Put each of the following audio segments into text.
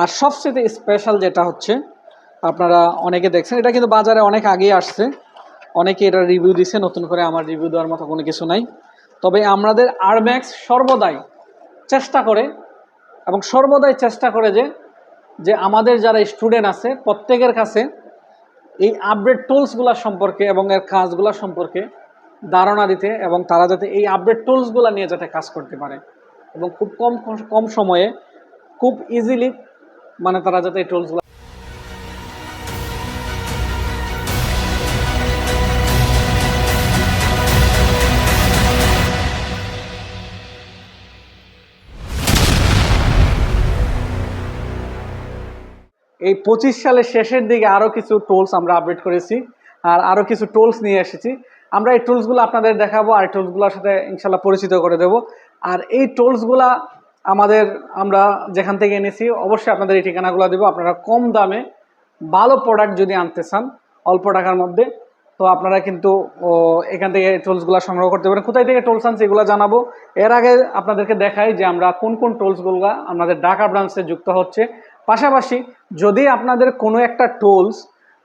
আর সবচেয়ে স্পেশাল যেটা হচ্ছে, আপনারা অনেকে দেখছেন, এটা কিন্তু বাজারে অনেক আগেই আসছে। অনেকে এটা রিভিউ দিছে, নতুন করে আমার রিভিউ দেওয়ার মতো কোনো কিছু নাই। তবে আমাদের আরম্যাক্স সর্বদাই চেষ্টা করে, এবং সর্বদাই চেষ্টা করে যে যে আমাদের যারা স্টুডেন্ট আছে, প্রত্যেকের কাছে এই আপডেট টুলসগুলো সম্পর্কে এবং এর কাজগুলো সম্পর্কে ধারণা দিতে এবং তারা যাতে এই আপডেট টুলসগুলো নিয়ে যাতে কাজ করতে পারে। এবং খুব কম কম সময়ে খুব ইজিলি মানে তারা যাতে এই এই পঁচিশ সালের শেষের দিকে আরও কিছু টুলস আমরা আপডেট করেছি, আর আরও কিছু টুলস নিয়ে এসেছি। আমরা এই টুলসগুলো আপনাদের দেখাবো, আর টুলসগুলোর সাথে ইনশাল্লাহ পরিচিত করে দেব। আর এই টুলসগুলা আমাদের আমরা যেখান থেকে এনেছি, অবশ্যই আপনাদের এই ঠিকানাগুলো দেবো। আপনারা কম দামে ভালো প্রোডাক্ট যদি আনতে চান, অল্প টাকার মধ্যে, তো আপনারা কিন্তু এখান থেকে টুলসগুলো সংগ্রহ করতে পারেন। কোথায় থেকে টোলস আনছি এগুলো জানাব। এর আগে আপনাদেরকে দেখাই যে আমরা কোন কোন টোলসগুলো আমাদের ঢাকা ব্রাঞ্চে যুক্ত হচ্ছে। পাশাপাশি যদি আপনাদের কোনো একটা টোলস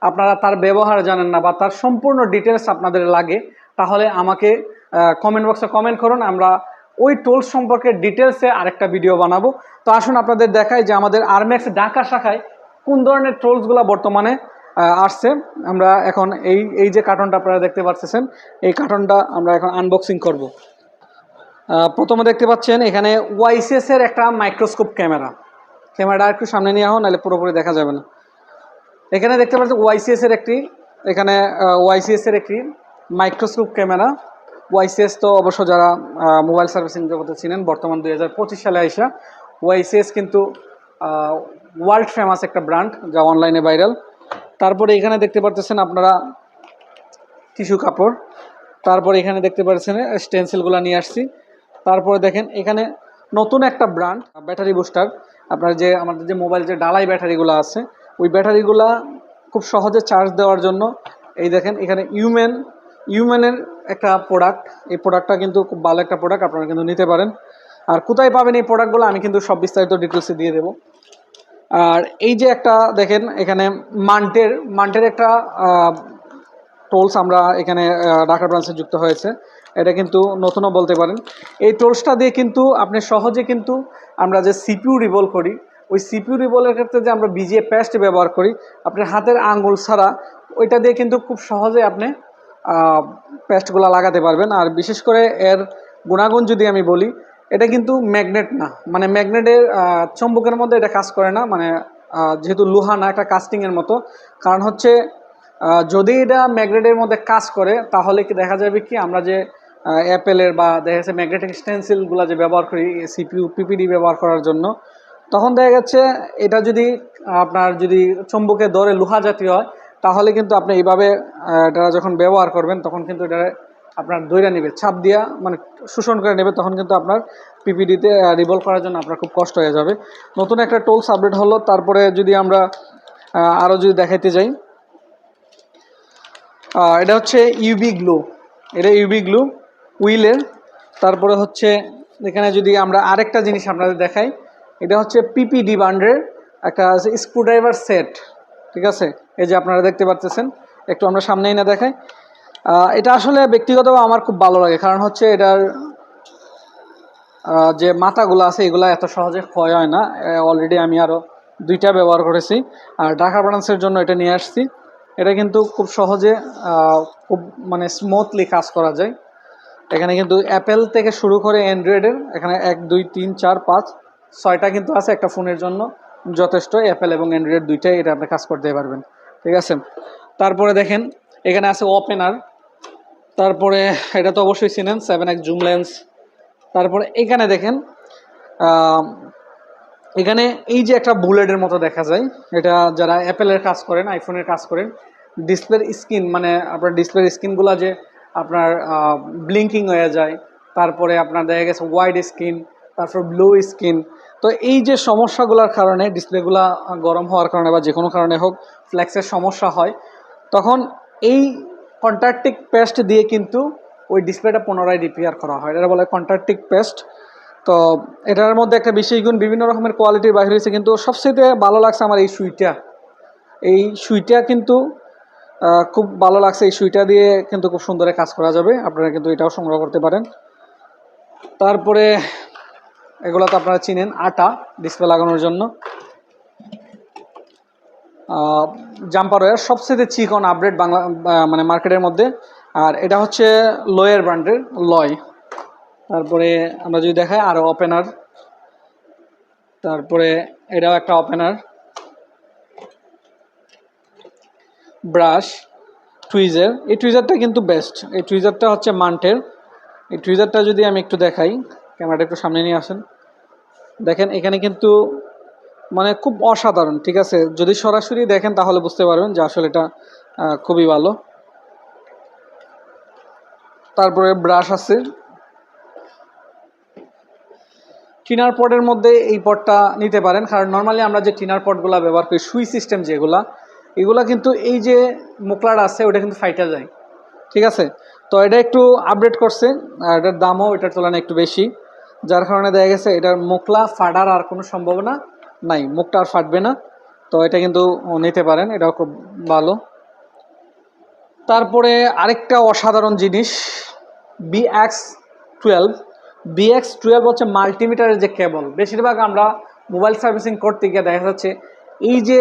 আপনারা তার ব্যবহার জানেন না বা তার সম্পূর্ণ ডিটেলস আপনাদের লাগে, তাহলে আমাকে কমেন্ট বক্সে কমেন্ট করুন। আমরা ওই টুলস সম্পর্কে ডিটেলসে আরেকটা ভিডিও বানাবো। তো আসুন আপনাদের দেখাই যে আমাদের আরম্যাক্স ঢাকা শাখায় কোন ধরনের টুলসগুলো বর্তমানে আসছে। আমরা এখন এই এই যে কার্টনটা আপনারা দেখতে পাচ্ছেন, এই কার্টনটা আমরা এখন আনবক্সিং করব। প্রথমে দেখতে পাচ্ছেন এখানে ওয়াইসিএস এর একটা মাইক্রোস্কোপ ক্যামেরা ক্যামেরাটা একটু সামনে নিয়ে আহ, নাহলে পুরোপুরি দেখা যাবে না। এখানে দেখতে পাচ্ছেন ওয়াইসিএস এর একটি, এখানে ওয়াইসিএস এর একটি মাইক্রোস্কোপ ক্যামেরা ওয়াইসিএস তো অবশ্য যারা মোবাইল সার্ভিসিং জগতে ছিলেন বর্তমান দুই হাজার পঁচিশ সালে আইসা, ওয়াইসিএস কিন্তু ওয়ার্ল্ড ফেমাস একটা ব্র্যান্ড যা অনলাইনে ভাইরাল তারপরে এখানে দেখতে পারতেছেন আপনারা টিস্যু কাপড়, তারপরে এখানে দেখতে পাচ্ছেন স্টেন্সিলগুলো নিয়ে আসছি। তারপরে দেখেন এখানে নতুন একটা ব্র্যান্ড ব্যাটারি বুস্টার আপনার যে, আমাদের যে মোবাইল যে ডালাই ব্যাটারিগুলো আছে, ওই ব্যাটারিগুলা খুব সহজে চার্জ দেওয়ার জন্য, এই দেখেন এখানে ইউমেন ইউমেনের একটা প্রোডাক্ট এই প্রোডাক্টটা কিন্তু খুব ভালো একটা প্রোডাক্ট আপনারা কিন্তু নিতে পারেন। আর কোথায় পাবেন এই প্রোডাক্টগুলো আমি কিন্তু সব বিস্তারিত ডিটেলসে দিয়ে দেবো। আর এই যে একটা, দেখেন, এখানে মান্টের মান্টের একটা টোলস আমরা এখানে ঢাকা ব্রাঞ্চে যুক্ত হয়েছে। এটা কিন্তু নতুনও বলতে পারেন। এই টোলসটা দিয়ে কিন্তু আপনি সহজে কিন্তু আমরা যে সিপিউ রিভল করি, ওই সিপিউ রিভলের ক্ষেত্রে যে আমরা বিজিএ পেস্ট ব্যবহার করি, আপনার হাতের আঙ্গুল ছাড়া, ওইটা দিয়ে কিন্তু খুব সহজে আপনি পেস্টগুলো লাগাতে পারবেন। আর বিশেষ করে এর গুণাগুণ যদি আমি বলি, এটা কিন্তু ম্যাগনেট না। মানে ম্যাগনেটের চম্বকের মধ্যে এটা কাজ করে না। মানে যেহেতু লোহা না, একটা কাস্টিংয়ের মতো। কারণ হচ্ছে যদি এটা ম্যাগনেটের মধ্যে কাজ করে, তাহলে কি দেখা যাবে কি, আমরা যে অ্যাপেলের বা দেখা যাচ্ছে ম্যাগনেটিক স্টেন্সিলগুলো যে ব্যবহার করি সিপিউ পিপিডি ব্যবহার করার জন্য, তখন দেখা যাচ্ছে, এটা যদি আপনার যদি চম্বকে ধরে লোহা জাতীয় হয় তাহলে কিন্তু আপনি এইভাবে এটা যখন ব্যবহার করবেন, তখন কিন্তু এটা আপনার দইরা নেবে। ছাপ দিয়া মানে শোষণ করে নেবে, তখন কিন্তু আপনার পিপিডিতে রিভলভ করার জন্য আপনার খুব কষ্ট হয়ে যাবে। নতুন একটা টোলস আপডেট হলো, তারপরে যদি আমরা আরও যদি দেখাইতে যাই এটা হচ্ছে ইউবি গ্লু এটা ইউবি গ্লু উইলের তারপরে হচ্ছে, এখানে যদি আমরা আরেকটা জিনিস আপনাদের দেখাই, এটা হচ্ছে পিপিডি বান্ডের একটা স্ক্রুড্রাইভার সেট ঠিক আছে? এই যে আপনারা দেখতে পাচ্ছেন একটু আমরা সামনেই না দেখাই। এটা আসলে ব্যক্তিগতভাবে আমার খুব ভালো লাগে, কারণ হচ্ছে এটার যে মাথাগুলো আছে, এগুলো এত সহজে ক্ষয় হয় না। অলরেডি আমি আরও দুইটা ব্যবহার করেছি। আর ঢাকা ব্রাঞ্চের জন্য এটা নিয়ে আসছি। এটা কিন্তু খুব সহজে খুব মানে স্মুথলি কাজ করা যায়। এখানে কিন্তু অ্যাপেল থেকে শুরু করে অ্যান্ড্রয়েডের এখানে এক, দুই, তিন, চার, পাঁচ, ছয়টা কিন্তু আছে একটা ফোনের জন্য। যথেষ্ট অ্যাপেল এবং অ্যান্ড্রয়েড দুইটাই এটা আপনি কাজ করতে পারবেন। ঠিক আছে? তারপরে দেখেন, এখানে আছে ওপেনার তারপরে এটা তো অবশ্যই চিনেন সেভেন এক্স জুম লেন্স তারপরে এখানে দেখেন এখানে এই যে একটা বুলেটের মতো দেখা যায়, এটা যারা অ্যাপেলের কাজ করেন আইফোনের কাজ করেন ডিসপ্লের স্ক্রিন মানে আপনার ডিসপ্লের স্ক্রিনগুলো যে আপনার ব্লিঙ্কিং হয়ে যায়, তারপরে আপনার দেখা গেছে ওয়াইড স্ক্রিন তারপর ব্লু স্ক্রিন তো এই যে সমস্যাগুলোর কারণে ডিসপ্লেগুলো গরম হওয়ার কারণে বা যে কোনো কারণে হোক ফ্ল্যাক্সের সমস্যা হয়, তখন এই কন্ট্রাক্টিক পেস্ট দিয়ে কিন্তু ওই ডিসপ্লেটা পুনরায় রিপেয়ার করা হয়। এটা বলে কন্ট্রাক্টিক পেস্ট তো এটার মধ্যে একটা বিশেষ গুণ, বিভিন্ন রকমের কোয়ালিটির বাইরে হয়েছে কিন্তু সবচেয়ে ভালো লাগছে আমার এই সুইটা। এই সুইটা কিন্তু খুব ভালো লাগছে, এই সুইটা দিয়ে কিন্তু খুব সুন্দরে কাজ করা যাবে। আপনারা কিন্তু এটাও সংগ্রহ করতে পারেন। তারপরে এগুলো তো আপনারা চিনেন, আটা ডিসপ্লে লাগানোর জন্য। জাম্পার ওয়ার সবচেয়ে চিকন আপডেট বাংলা মানে মার্কেটের মধ্যে। আর এটা হচ্ছে লয়ের ব্র্যান্ডের লয় তারপরে আমরা যদি দেখাই আরও ওপেনার তারপরে এটাও একটা ওপেনার ব্রাশ টুইজার এই টুইজারটা কিন্তু বেস্ট এই টুইজারটা হচ্ছে মান্টের এই টুইজারটা যদি আমি একটু দেখাই ক্যামেরাটা একটু সামনে নিয়ে আসেন। দেখেন, এখানে কিন্তু মানে খুব অসাধারণ, ঠিক আছে? যদি সরাসরি দেখেন তাহলে বুঝতে পারবেন যে আসলে এটা খুবই ভালো। তারপরে ব্রাশ আছে। টিনার পটের মধ্যে এই পটটা নিতে পারেন, কারণ নর্মালি আমরা যে টিনার পটগুলো ব্যবহার করি, সুই সিস্টেম যেগুলা, এগুলা কিন্তু এই যে মুকলাটা আছে, ওটা কিন্তু ফাইটা যায়, ঠিক আছে? তো এটা একটু আপডেট করছে, আর এটার দামও এটার তুলনায় একটু বেশি। যার কারণে দেখা গেছে এটার মুখলা ফাটার আর কোনো সম্ভাবনা নাই। মুখটা আর ফাটবে না। তো এটা কিন্তু নিতে পারেন, এটাও খুব ভালো। তারপরে আরেকটা অসাধারণ জিনিস বিএক্স টুয়েলভ বিএক্স টুয়েলভ হচ্ছে মাল্টিমিটারের যে কেবল বেশিরভাগ আমরা মোবাইল সার্ভিসিং করতে গিয়ে দেখা যাচ্ছে এই যে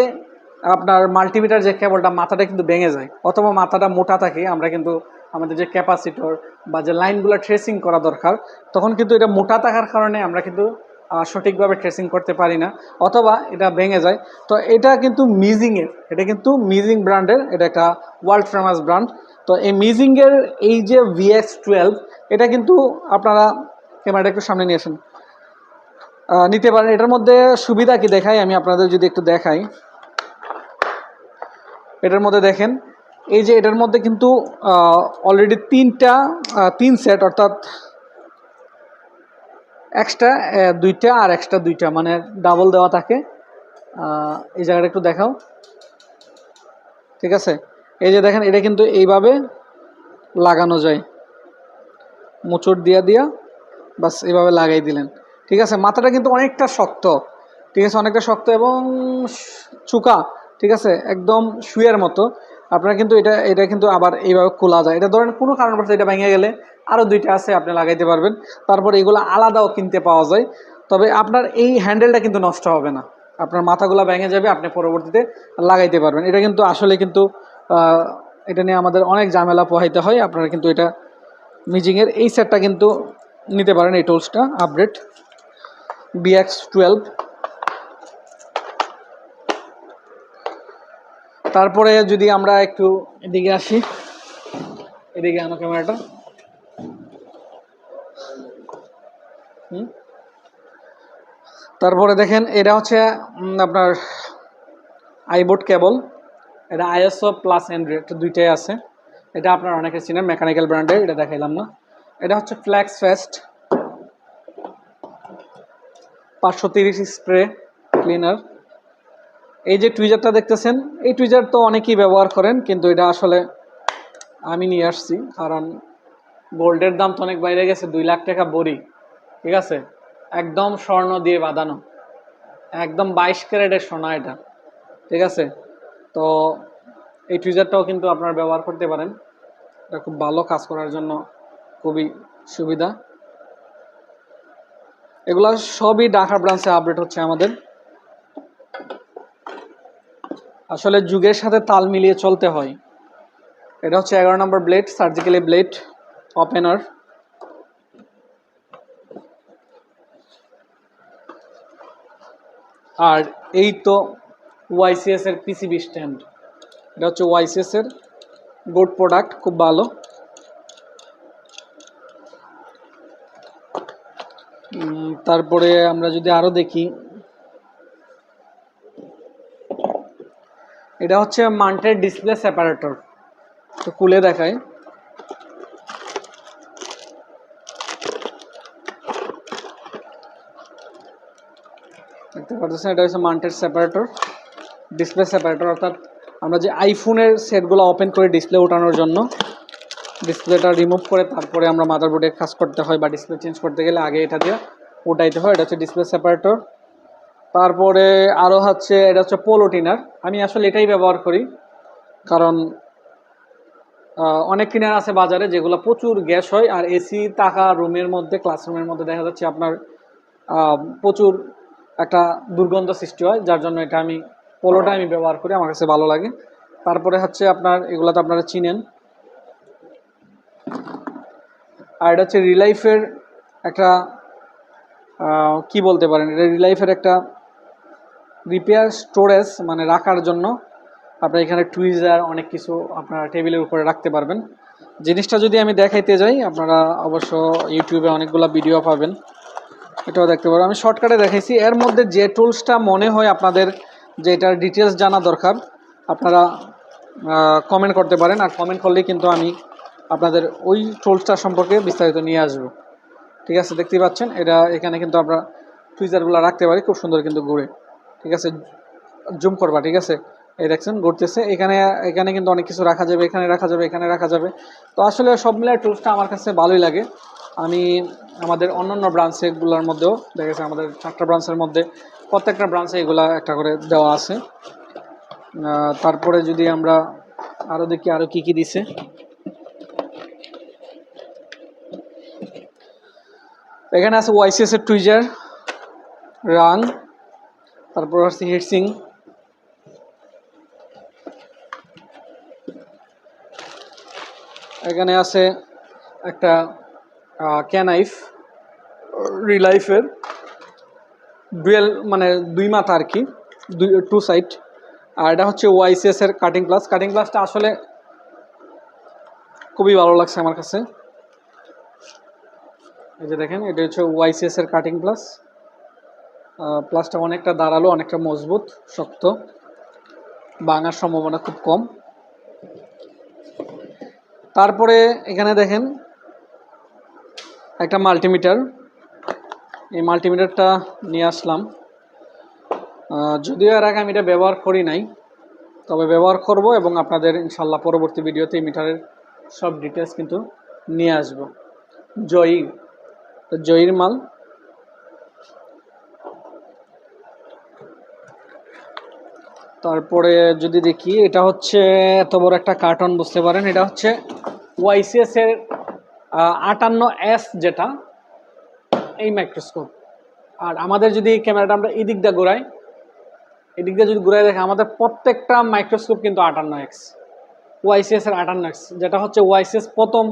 আপনার মাল্টিমিটার যে কেবলটা মাথাটা কিন্তু ভেঙে যায়, অথবা মাথাটা মোটা থাকে, আমরা কিন্তু আমাদের যে ক্যাপাসিটর বা যে লাইনগুলো ট্রেসিং করা দরকার, তখন কিন্তু এটা মোটা থাকার কারণে আমরা কিন্তু সঠিকভাবে ট্রেসিং করতে পারি না, অথবা এটা ভেঙে যায়। তো এটা কিন্তু মিজিংয়ের এটা কিন্তু মিজিং ব্র্যান্ডের, এটা একটা ওয়ার্ল্ড ফেমাস ব্র্যান্ড তো এই মিজিংয়ের এই যে ভিএক্স টুয়েলভ এটা কিন্তু আপনারা ক্যামেরাটা একটু সামনে নিয়ে আসেন। নিতে পারেন। এটার মধ্যে সুবিধা কি দেখাই? আমি আপনাদের যদি একটু দেখাই। এটার মধ্যে দেখেন এই যে এটার মধ্যে কিন্তু অলরেডি তিনটা তিন সেট অর্থাৎ এক্সট্রা দুইটা আর এক্সট্রা দুইটা মানে ডাবল দেওয়া থাকে। এই জায়গাটা একটু দেখাও। ঠিক আছে? এই যে দেখেন, এটা কিন্তু এইভাবে লাগানো যায়। মোচড় দিয়া দিয়া, বাস এইভাবে লাগাই দিলেন। ঠিক আছে? মাথাটা কিন্তু অনেকটা শক্ত। ঠিক আছে? অনেকটা শক্ত এবং চুকা। ঠিক আছে? একদম শুয়ের মতো। আপনারা কিন্তু এটা এটা কিন্তু আবার এইভাবে খোলা যায়। এটা ধরেন কোনো কারণবশত এটা ভেঙে গেলে আরও দুইটা আছে, আপনি লাগাইতে পারবেন। তারপর এগুলো আলাদাও কিনতে পাওয়া যায়। তবে আপনার এই হ্যান্ডেলটা কিন্তু নষ্ট হবে না। আপনার মাথাগুলো ভেঙে যাবে, আপনি পরবর্তীতে লাগাইতে পারবেন। এটা কিন্তু আসলে কিন্তু এটা নিয়ে আমাদের অনেক ঝামেলা পোহাইতে হয়। আপনারা কিন্তু এটা মিজিংয়ের এই সেটটা কিন্তু নিতে পারেন, এই টুলসটা আপডেট বিএক্স টুয়েলভ তারপরে যদি আমরা একটু এদিকে আসি, এদিকে আনো ক্যামেরাটা। তারপরে দেখেন, এটা হচ্ছে আপনার আইবোর্ড কেবল। এটা আইএসও প্লাস অ্যান্ড্রয়েড দুইটাই আছে। এটা আপনার অনেকে চিনেন, মেকানিক্যাল ব্র্যান্ডের, এটা দেখাইলাম না। এটা হচ্ছে ফ্ল্যাক্স ফেস্ট। পাঁচশো তিরিশ স্প্রে ক্লিনার। এই যে টুইজারটা দেখতেছেন, এই টুইজার তো অনেকেই ব্যবহার করেন, কিন্তু এটা আসলে আমি নিয়ে আসছি, কারণ গোল্ডের দাম তো অনেক বাইরে গেছে, দুই লাখ টাকা বড়ি, ঠিক আছে? একদম স্বর্ণ দিয়ে বাঁধানো, একদম বাইশ ক্যারেটের সোনা এটা, ঠিক আছে? তো এই টুইজারটাও কিন্তু আপনারা ব্যবহার করতে পারেন, এটা খুব ভালো কাজ করার জন্য খুবই সুবিধা। এগুলা সবই ঢাকার ব্রাঞ্চে আপডেট হচ্ছে আমাদের। আসলে যুগের সাথে তাল মিলিয়ে চলতে হয়। এটা হচ্ছে এগারো নম্বর ব্লেড সার্জিক্যালি ব্লেড ওপেনার আর এই তো ওয়াইসিএস এর পিসিবি স্ট্যান্ড এটা হচ্ছে ওয়াইসিএস এর গুড প্রোডাক্ট খুব ভালো। তারপরে আমরা যদি আরও দেখি এটা হচ্ছে মান্টের ডিসপ্লে সেপারেটর তো খুলে দেখায় দেখতে পাচ্ছেন, এটা হচ্ছে মান্টের সেপারেটর ডিসপ্লে সেপারেটর অর্থাৎ আমরা যে আইফোনের সেটগুলো ওপেন করে ডিসপ্লে ওঠানোর জন্য ডিসপ্লেটা রিমুভ করে তারপরে আমরা মাদারবোর্ডে কাজ করতে হয় বা ডিসপ্লে চেঞ্জ করতে গেলে আগে এটা দিয়ে উঠাইতে হয়। এটা হচ্ছে ডিসপ্লে সেপারেটর তারপরে আরও হচ্ছে, এটা হচ্ছে পোলো টিনার আমি আসলে এটাই ব্যবহার করি, কারণ অনেক টিনার আছে বাজারে যেগুলো প্রচুর গ্যাস হয়, আর এসি থাকা রুমের মধ্যে ক্লাসরুমের মধ্যে দেখা যাচ্ছে আপনার প্রচুর একটা দুর্গন্ধ সৃষ্টি হয়, যার জন্য এটা আমি পোলোটা আমি ব্যবহার করি, আমার কাছে ভালো লাগে। তারপরে হচ্ছে আপনার এগুলো তো আপনারা চিনেন। আর এটা হচ্ছে রিলাইফের একটা কি বলতে পারেন? এটা রিলাইফের একটা রিপেয়ার স্টোরেজ মানে রাখার জন্য আপনার এখানে টুইজার অনেক কিছু আপনারা টেবিলের উপরে রাখতে পারবেন। জিনিসটা যদি আমি দেখাইতে যাই, আপনারা অবশ্য ইউটিউবে অনেকগুলো ভিডিও পাবেন। এটাও দেখতে পারবেন আমি শর্টকাটে দেখাইছি। এর মধ্যে যে টুলসটা মনে হয় আপনাদের, যে এটার ডিটেলস জানা দরকার, আপনারা কমেন্ট করতে পারেন। আর কমেন্ট করলেই কিন্তু আমি আপনাদের ওই টুলসটা সম্পর্কে বিস্তারিত নিয়ে আসব। ঠিক আছে? দেখতেই পাচ্ছেন? এটা এখানে কিন্তু আমরা টুইজারগুলো রাখতে পারি। খুব সুন্দর কিন্তু ঘুরে। ঠিক আছে, জুম করবা, ঠিক আছে? এই দেখছেন, ঘুরতেছে। এখানে এখানে কিন্তু অনেক কিছু রাখা যাবে, এখানে রাখা যাবে, এখানে রাখা যাবে। তো আসলে সব মিলে টুলসটা আমার কাছে ভালোই লাগে। আমি আমাদের অন্যান্য ব্রাঞ্চেগুলোর মধ্যেও, দেখা গেছে আমাদের চারটা ব্রাঞ্চের মধ্যে, প্রত্যেকটা ব্রাঞ্চে এগুলা একটা করে দেওয়া আছে। তারপরে যদি আমরা আরও দেখি আরও কি কি দিছে। এখানে আছে ওয়াইসিএস এর টুইজার রাং তারপর আছে হিটসিং এখানে আছে একটা ক্যানাইফ রিলাইফের ডুয়েল মানে দুই মাথা আর কি, দুই টু সাইড আর এটা হচ্ছে ওয়াইসিএস এর কাটিং প্লাস কাটিং প্লাসটা আসলে খুবই ভালো লাগছে আমার কাছে। এই যে দেখেন, এটা হচ্ছে ওয়াইসিএস এর কাটিং প্লাস প্লাসটা অনেকটা দাঁড়াল, অনেকটা মজবুত, শক্ত। ভাঙার সম্ভাবনা খুব কম। তারপরে এখানে দেখেন একটা মাল্টিমিটার এই মাল্টিমিটারটা নিয়ে আসলাম। যদিও এর আগে আমি এটা ব্যবহার করি নাই, তবে ব্যবহার করব এবং আপনাদের ইনশাল্লাহ পরবর্তী ভিডিওতে এই মিটারের সব ডিটেলস কিন্তু নিয়ে আসব। জয়ী জয়ীর মাল। তারপরে যদি দেখি, এটা হচ্ছে এত বড় একটা কার্টন, বুঝতে পারেন। এটা হচ্ছে ওয়াইসিএস এর আটান্ন এস যেটা, এই মাইক্রোস্কোপ আর আমাদের যদি ক্যামেরাটা আমরা এদিক দিয়ে ঘোরাই, এদিক দিয়ে যদি ঘুরাই দেখে, আমাদের প্রত্যেকটা মাইক্রোস্কোপ কিন্তু আটান্ন এক্স ওয়াইসিএস এর আটান্ন এক্স যেটা হচ্ছে ওয়াইসিএস প্রথম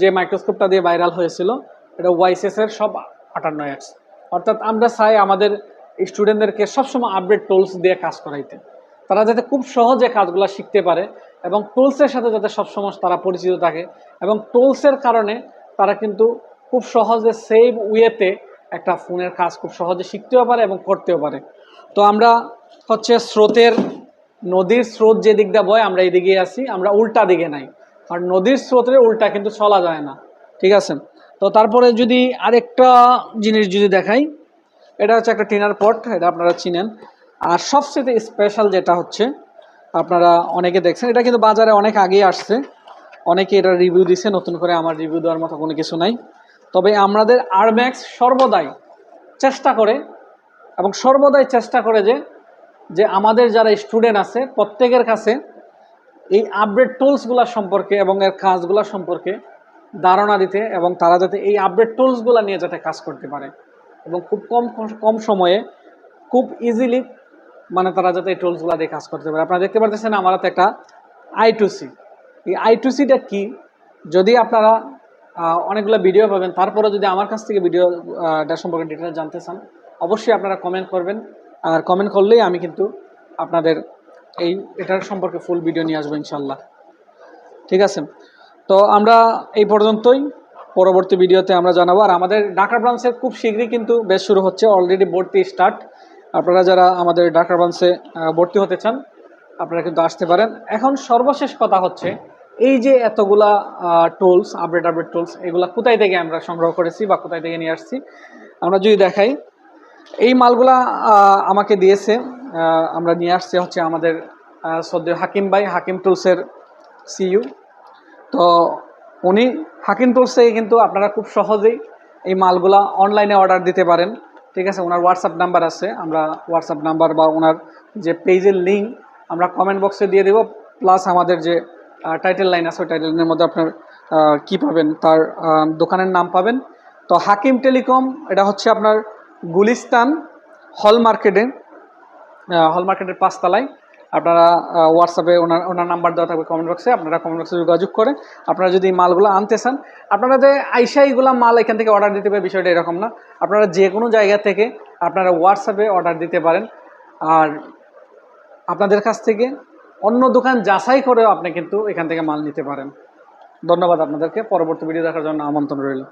যে মাইক্রোস্কোপটা দিয়ে ভাইরাল হয়েছিল, এটা ওয়াইসিএস এর সব আটান্ন এক্স অর্থাৎ আমরা চাই আমাদের স্টুডেন্টদেরকে সবসময় আপডেট টুলস দিয়ে কাজ করাইতে। তারা যাতে খুব সহজে কাজগুলো শিখতে পারে এবং টুলসের সাথে যাতে সবসময় তারা পরিচিত থাকে এবং টুলসের কারণে তারা কিন্তু খুব সহজে সেভ ওয়েতে একটা ফোনের কাজ খুব সহজে শিখতেও পারে এবং করতেও পারে। তো আমরা হচ্ছে স্রোতের, নদীর স্রোত যে দিক দিয়ে বয়, আমরা এই দিকে আসি আমরা উল্টা দিকে নাই। আর নদীর স্রোতের উল্টা কিন্তু চলা যায় না। ঠিক আছে? তো তারপরে যদি আরেকটা জিনিস যদি দেখাই, এটা হচ্ছে একটা টিনার পট, এটা আপনারা চিনেন। আর সবচেয়ে স্পেশাল যেটা হচ্ছে, আপনারা অনেকে দেখছেন, এটা কিন্তু বাজারে অনেক আগেই আসছে। অনেকে এটা রিভিউ দিছে, নতুন করে আমার রিভিউ দেওয়ার মতো কোনো কিছু নাই। তবে আমাদের আরম্যাক্স সর্বদাই চেষ্টা করে, এবং সর্বদাই চেষ্টা করে যে যে আমাদের যারা স্টুডেন্ট আছে, প্রত্যেকের কাছে এই আপডেট টুলসগুলো সম্পর্কে এবং এর কাজগুলো সম্পর্কে ধারণা দিতে এবং তারা যাতে এই আপডেট টুলসগুলো নিয়ে যাতে কাজ করতে পারে। এবং খুব কম কম সময়ে খুব ইজিলি মানে তারা যাতে এই টুলসগুলো দিয়ে কাজ করতে পারে। আপনারা দেখতে পারতেছেন আমার হাতে একটা আই টু সি এই আই টু সিটা কী? যদি আপনারা অনেকগুলো ভিডিও পাবেন তারপরে যদি আমার কাছ থেকে ভিডিও এটা সম্পর্কে ডিটেলস জানতে চান, অবশ্যই আপনারা কমেন্ট করবেন। আর কমেন্ট করলেই আমি কিন্তু আপনাদের এই, এটার সম্পর্কে ফুল ভিডিও নিয়ে আসব ইনশাল্লাহ ঠিক আছে? তো আমরা এই পর্যন্তই। পরবর্তী ভিডিওতে আমরা জানাব। আর আমাদের ঢাকা ব্রাঞ্চের খুব শীঘ্রই কিন্তু বেশ শুরু হচ্ছে। অলরেডি ভর্তি স্টার্ট আপনারা যারা আমাদের ঢাকা ব্রাঞ্চে ভর্তি হতে চান, আপনারা কিন্তু আসতে পারেন। এখন সর্বশেষ কথা হচ্ছে, এই যে এতগুলা টুলস আপডেট আপডেট টুলস এগুলা কোথায় থেকে আমরা সংগ্রহ করেছি বা কোথায় থেকে নিয়ে আসছি, আমরা যদি দেখাই, এই মালগুলা আমাকে দিয়েছে আমরা নিয়ে আসছি হচ্ছে আমাদের সদ্য হাকিম ভাই, হাকিম টুলসের সিইউ তো উনি হাকিম টুলস থেকে কিন্তু আপনারা খুব সহজেই এই মালগুলা অনলাইনে অর্ডার দিতে পারেন। ঠিক আছে, ওনার হোয়াটসঅ্যাপ নাম্বার আছে, আমরা হোয়াটসঅ্যাপ নাম্বার বা ওনার যে পেজের লিঙ্ক আমরা কমেন্ট বক্সে দিয়ে দেবো প্লাস আমাদের যে টাইটেল লাইন আছে, ওই টাইটেল লাইনের মধ্যে আপনার কী পাবেন, তার দোকানের নাম পাবেন। তো হাকিম টেলিকম, এটা হচ্ছে আপনার গুলিস্তান হল মার্কেটে হল মার্কেটের পাঁচতলায়। আপনারা হোয়াটসঅ্যাপে ওনার ওনার নাম্বার দেওয়া থাকবে কমেন্ট বক্সে আপনারা কমেন্ট বক্সে যোগাযোগ করে আপনারা যদি মালগুলো আনতে চান, আপনারা যে আইসা এইগুলো মাল এখান থেকে অর্ডার দিতে পারে বিষয়টা এরকম না। আপনারা যে কোনো জায়গা থেকে আপনারা হোয়াটসঅ্যাপে অর্ডার দিতে পারেন। আর আপনাদের কাছ থেকে অন্য দোকান যাচাই করেও আপনি কিন্তু এখান থেকে মাল নিতে পারেন। ধন্যবাদ আপনাদেরকে। পরবর্তী ভিডিও দেখার জন্য আমন্ত্রণ রইল।